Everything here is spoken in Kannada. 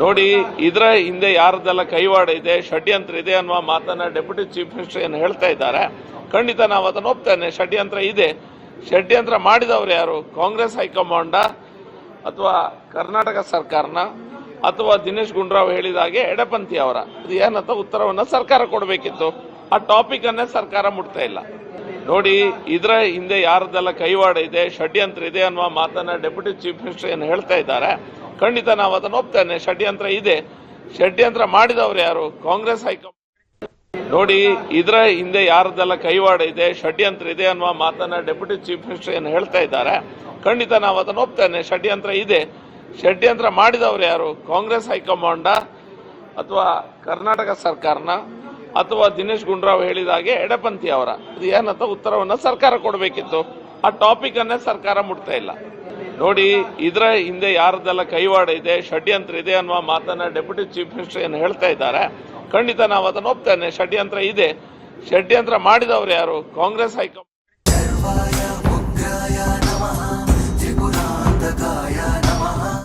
ನೋಡಿ, ಇದರ ಹಿಂದೆ ಯಾರದೆಲ್ಲ ಕೈವಾಡ ಇದೆ, ಷಡ್ಯಂತ್ರ ಇದೆ ಅನ್ನುವ ಮಾತನ್ನ ಡೆಪ್ಯೂಟಿ ಚೀಫ್ ಮಿನಿಸ್ಟರ್ ಏನು ಹೇಳ್ತಾ ಇದ್ದಾರೆ, ಖಂಡಿತ ನಾವು ಅದನ್ನು ಒಪ್ತೇನೆ. ಷಡ್ಯಂತ್ರ ಇದೆ. ಷಡ್ಯಂತ್ರ ಮಾಡಿದವರು ಯಾರು? ಕಾಂಗ್ರೆಸ್ ಹೈಕಮಾಂಡ ಅಥವಾ ಕರ್ನಾಟಕ ಸರ್ಕಾರನ ಅಥವಾ ದಿನೇಶ್ ಗುಂಡೂರಾವ್ ಹೇಳಿದ ಹಾಗೆ ಎಡಪಂಥಿ ಅವರ? ಇದು ಏನಂತ ಉತ್ತರವನ್ನು ಸರ್ಕಾರ ಕೊಡಬೇಕಿತ್ತು. ಆ ಟಾಪಿಕ್ ಅನ್ನೇ ಸರ್ಕಾರ ಮುಟ್ತಾ ಇಲ್ಲ. ನೋಡಿ, ಇದರ ಹಿಂದೆ ಯಾರದೆಲ್ಲ ಕೈವಾಡ ಇದೆ, ಷಡ್ಯಂತ್ರ ಇದೆ ಅನ್ನುವ ಮಾತನ್ನ ಡೆಪ್ಯೂಟಿ ಚೀಫ್ ಮಿನಿಸ್ಟರ್ ಏನು ಹೇಳ್ತಾ ಇದ್ದಾರೆ ಖಂಡಿತ ನಾವು ಅದನ್ನು ಒಪ್ತೇನೆ. ಷಡ್ಯಂತ್ರ ಇದೆ. ಷಡ್ಯಂತ್ರ ಮಾಡಿದವರು ಯಾರು? ಕಾಂಗ್ರೆಸ್ ಹೈಕಮಾಂಡ್ ನೋಡಿ, ಇದರ ಹಿಂದೆ ಯಾರದೆಲ್ಲ ಕೈವಾಡ ಇದೆ, ಷಡ್ಯಂತ್ರ ಇದೆ ಅನ್ನುವ ಮಾತನ್ನ ಡೆಪ್ಯೂಟಿ ಚೀಫ್ ಮಿನಿಸ್ಟರ್ ಏನು ಹೇಳ್ತಾ ಇದ್ದಾರೆ, ಖಂಡಿತ ನಾವು ಅದನ್ನು ಒಪ್ತೇನೆ. ಷಡ್ಯಂತ್ರ ಇದೆ. ಷಡ್ಯಂತ್ರ ಮಾಡಿದವರು ಯಾರು? ಕಾಂಗ್ರೆಸ್ ಹೈಕಮಾಂಡ ಅಥವಾ ಕರ್ನಾಟಕ ಸರ್ಕಾರನ ಅಥವಾ ದಿನೇಶ್ ಗುಂಡೂರಾವ್ ಹೇಳಿದ ಹಾಗೆ ಎಡಪಂಥಿ ಅವರ? ಇದು ಏನಂತ ಉತ್ತರವನ್ನು ಸರ್ಕಾರ ಕೊಡಬೇಕಿತ್ತು. ಆ ಟಾಪಿಕ್ ಅನ್ನೇ ಸರ್ಕಾರ ಮುಟ್ತಾ ಇಲ್ಲ. ನೋಡಿ, ಇದರ ಹಿಂದೆ ಯಾರದೆಲ್ಲ ಕೈವಾಡ ಇದೆ, ಷಡ್ಯಂತ್ರ ಇದೆ ಅನ್ನುವ ಮಾತನ್ನ ಡೆಪ್ಯೂಟಿ ಚೀಫ್ ಮಿನಿಸ್ಟರ್ ಏನು ಹೇಳ್ತಾ ಇದ್ದಾರೆ, ಖಂಡಿತ ನಾವು ಅದನ್ನು ಒಪ್ತೇನೆ, ಷಡ್ಯಂತ್ರ ಇದೆ. ಷಡ್ಯಂತ್ರ ಮಾಡಿದವರು ಯಾರು? ಕಾಂಗ್ರೆಸ್, ಹೈಕಮಾಂಡ್.